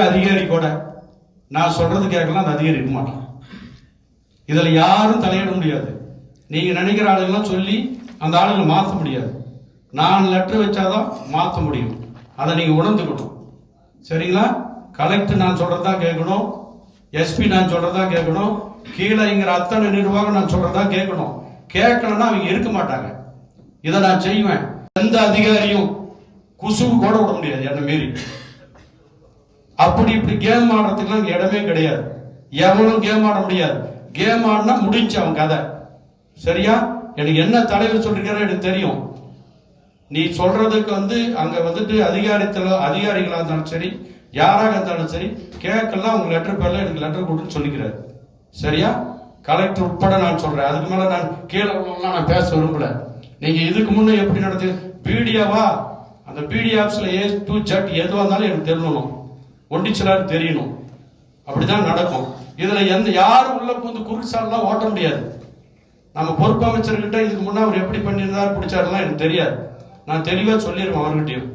அதிகாரி கூட நான் சொல்றது கேட்கலாம் அந்த அதிகாரி இருக்க மாட்டான் இதுல யாரும் தலையிட முடியாது. நீங்க நினைக்கிற ஆளுங்கெல்லாம் சொல்லி அந்த ஆளுங்களை மாற்ற முடியாது. நான் லெட்டர் வச்சாதான் மாற்ற முடியும். அதை நீங்க உணர்ந்துக்கணும். சரிங்களா? கலெக்டர் நான் சொல்றதா கேட்கணும். எஸ்பி நான் சொல்றதா கேட்கணும். கீழேங்கிற அத்தனை நிர்வாகம் நான் சொல்றதா கேட்கணும். கேட்கலன்னா அவங்க இருக்க மாட்டாங்க. இதை நான் செய்வேன். எந்த அதிகாரியும் குசுவு கூட விட முடியாது என்ன மீறி. அப்படி இப்படி கேம் ஆடுறதுக்குலாம் இடமே கிடையாது. எவனும் கேம் ஆட முடியாது. கேம் ஆடினா முடிஞ்சு அவன் கதை. சரியா? எனக்கு என்ன தலைவர் சொல்லிருக்காரோ எனக்கு தெரியும். நீ சொல்றதுக்கு வந்து அங்க வந்துட்டு அதிகாரத்துல அதிகாரிகளா இருந்தாலும் சரி யாராக இருந்தாலும் சரி கேட்கலாம் உங்க லெட்டர் பேர்ல எனக்கு லெட்டர் கொடுன்னு சொல்லிக்கிறாரு. சரியா? கலெக்டர் உட்பட நான் சொல்றேன். அதுக்கு மேல நான் கீழே நான் பேச விரும்பல. நீங்க இதுக்கு முன்ன எப்படி நடந்து பிடிஓவா அந்த பிடி ஆப்ஸ்ல ஏ டு ஜட் எதுவாக இருந்தாலும் எனக்கு தெரியணும். ஒண்டிச்சலார் தெரியணும். அப்படிதான் நடக்கும். இதுல எந்த யாரும் உள்ள புந்து குறுக்குசாலெல்லாம் ஓட்ட முடியாது. நம்ம பொறுப்பு அமைச்சர்கிட்ட இதுக்கு முன்னே அவர் எப்படி பண்ணியிருந்தார் பிடிச்சாருலாம் எனக்கு தெரியாது. நான் தெளிவா சொல்லிடுவேன் அவர்கிட்டயும்.